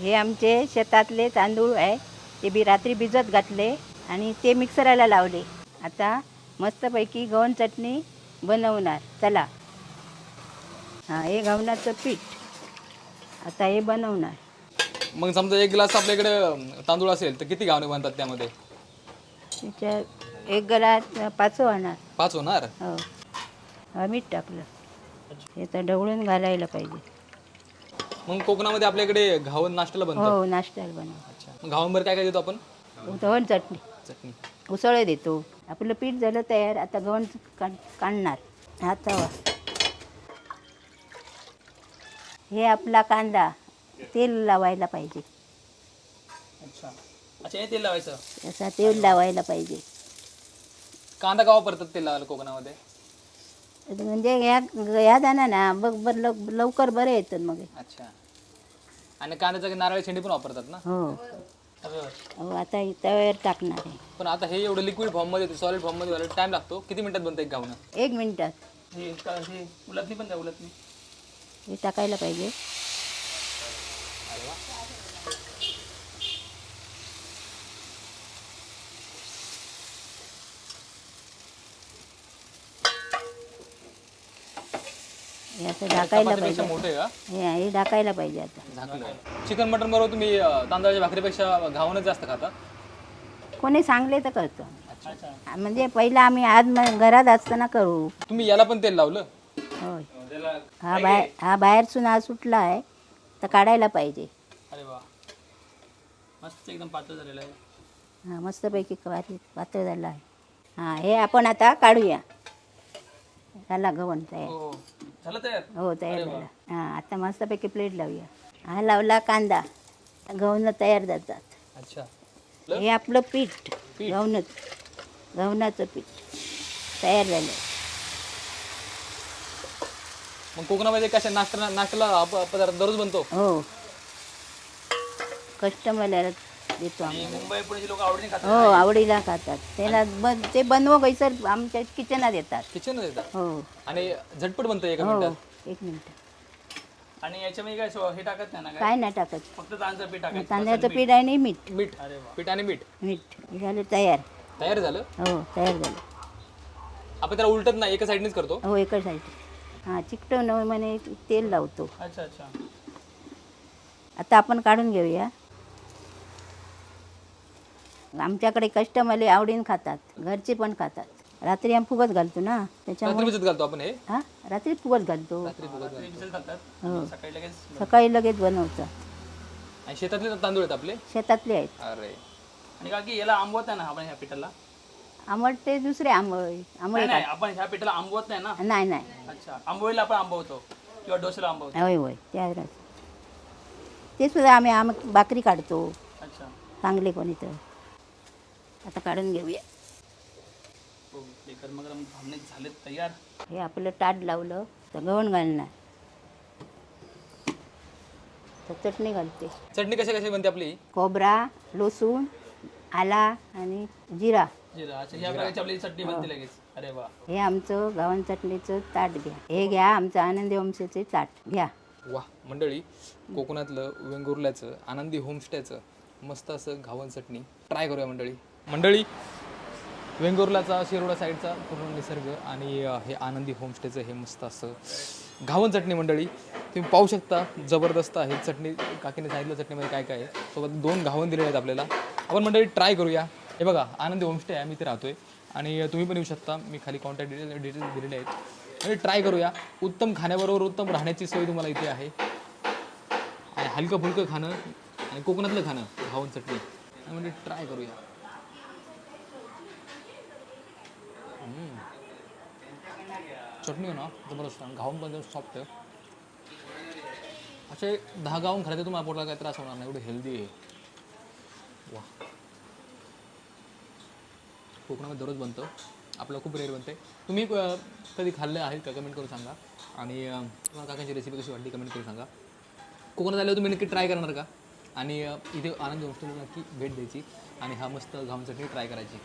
हे आमचे शेतातले तांदूळ आहे. ते बी रात्री भिजत घातले आणि ते मिक्सराला लावले. आता मस्तपैकी गव्हाण चटणी बनवणार. चला. हां हे गव्हाणाचं पीठ. आता हे बनवणार. मग समजा एक ग्लास आपल्याकडे तांदूळ असेल तर किती घावणे बनतात त्यामध्ये? त्याच्या एक गलात पाच होणार. पाच होणार? हो. हा मीठ टाकलं. हे तर ढवळून घालायला पाहिजे. मग कोकणामध्ये आपल्याकडे घावन नाश्त्याला बनतं. हो नाश्त्याला बनव अच्छा. मग घावनभर काय काय देतो आपण? गव्हाण चटणी. चटणी. उसळ देतो. आपलं पीठ झालं तयार आता गव्हाण काढ काढणार. हा तवा हे आपला कांदा तेल लावायला पाहिजे. अच्छा. अच्छा हे तेल लावायचं? असा तेल लावायला पाहिजे. कांदा का वापरतात तेल लावायला कोकणामध्ये? म्हणजे ह्या ह्या ना बघ बर लव- लवकर बरे येतात मग. अच्छा. आणि कांद्याचं नारळ शेंडी पण वापरतात ना? हो. आता हे तव्यावर टाकणार आहे. पण आता हे एवढं लिक्विड फॉर्ममध्ये सॉलिड फॉर्ममध्ये व्हायला टाइम लागतो. किती मिनिटात बनतं एक घावणं? एक मिनिटात. हे हे उलटणी पण द्या उलटणी हे टाकायला पाहिजे. हे असं पाहिजे. मोठे का? हे हे पाहिजे आता. झाकलं चिकन मटन बरोबर तुम्ही अं, तांदळाच्या भाकरीपेक्षा घावणच जास्त खाता? कोणी सांगले तर करतो. म्हणजे पहिला आम्ही आज म- घरात असताना करू. तुम्ही याला पण तेल लावलं? होय. हा बाहेर हा बाहेरसून हा सुटला आहे तर काढायला पाहिजे. अरे वा. मस्त एकदम पातळ झालेलं आहे. हां मस्तपैकी पाती पातळ झाला आहे. हां हे आपण आता काढूया. झाला गव्हाण तयार. हो. झालं तयार? हो तयार झाला. हां आता मस्तपैकी प्लेट लावूया. हा लावला कांदा. गव्हाणं तयार जातात अच्छा. हे आपलं पीठ. गव्हाणं गव्हाणाचं पीठ. तयार झालं. मग कोकणामध्ये कशा नाश्ता नाश्त्याला हा प- पदार्थ दररोज बनतो? हो. कस्टमरला देतो आम्ही मुंबई पुण्याचे लोक आवडीने खातात. हो आवडीला खातात. त्याला बन ते बनव कैसर आमच्या किचनात येतात किचन येतात हो. आणि झटपट बनतं एका हो मिनिटात? एक मिनिट. आणि याच्यामध्ये काय सो- हे टाकत नाही ना काय? नाही टाकत. फक्त तांदळाचं पीठ टाकायचं तांदळाचं पीठ आहे आणि मीठ. मीठ. पीठ आणि मीठ. मीठ. हे झालं तयार. तयार झालं? हो तयार झालं. आपण त्याला उलटत नाही एका साईडनेच करतो? हो एकच साईड. हां चिकटव न म्हणे तेल लावतो. अच्छा अच्छा. आता आपण काढून घेऊया. आमच्याकडे कस्टमरले आवडीने खातात. घरचे पण खातात. रात्री आम्ही फुगत घालतो ना त्याच्यामुळे भिजत घालतो आपण हे? हां? रात्री फुगत घालतो. रात्री भिजत घालतात? हो. सकाळी लगेच सकाळी लगेच बनवतं. आणि शेतातले तांदूळ आहेत आपले? शेतातले आहेत. अरे. आणि काकी याला आंबवत नाही ना आपण ह्या पिठाला? आंबट ते दुसरे आंबळे आंबळे नाही आपण ह्या पिठाला आंबवत नाही ना? नाही नाही. अच्छा आंबोळीला आपण आंबवतो किंवा डोसेला आंबवतो होय होय. त्या ते सुद्धा आम्ही आम भाकरी काढतो. अच्छा. चांगले कोणी तर. आता काढून घेऊया. हो झाले तयार. हे आपलं ताट लावलं तर गव्हाण घालणार. तर चटणी घालते. चटणी कशी कशी बनते आपली? खोबरा लसूण आला आणि जिरा. जिरा. अच्छा ह्या प्रकारची आपली चटणी बनते लगेच. अरे वा. हे आमचं गव्हाण चटणीचं ताट घ्या. हे घ्या आमचं आनंदी वंशाचे ताट. घ्या. वा मंडळी कोकणातलं वेंगुर्ल्याचं आनंदी होमस्टेचं मस्त असं घावन चटणी. ट्राय करूया मंडळी. मंडळी वेंगुर्ल्याचा शिरोडा साईडचा पूर्ण निसर्ग आणि हे आनंदी होमस्टेचं हे मस्त असं घावन चटणी मंडळी. तुम्ही पाहू शकता जबरदस्त आहे. चटणी काकीने सांगितलं चटणीमध्ये काय काय आहे. सोबत दोन घावन दिलेले आहेत आपल्याला. आपण मंडळी ट्राय करूया. हे बघा आनंदी होमस्टे आहे आम्ही इथे राहतोय. आणि तुम्ही पण येऊ शकता. मी खाली कॉन्टॅक्ट डिटेल डिटेल्स दिलेले आहेत. आणि ट्राय करूया. उत्तम खाण्याबरोबर उत्तम राहण्याची सोय तुम्हाला इथे आहे. आणि हलकं फुलकं खाणं आणि कोकणातलं खाणं घावन चटणी. म्हणजे ट्राय करूया. चटणी ना जबरदस्त. आणि घावन पण सॉफ्ट आहे. असे दहा गावून खरं तर तुम्हाला पोटाला काही त्रास होणार नाही. एवढं हेल्दी आहे. वा कोकणामध्ये दररोज बनतं. आपलं खूप रेअर बनते. तुम्ही कधी खाल्ले आहेत का? कमेंट करून सांगा. आणि तुम्हाला काकांची रेसिपी कशी वाटली कमेंट करून सांगा. कोकणात आल्यावर तुम्ही नक्की ट्राय करणार का? आणि इथे आनंद हॉस्टेलला नक्की भेट द्यायची. आणि हा मस्त घावन चटणी ट्राय करायची.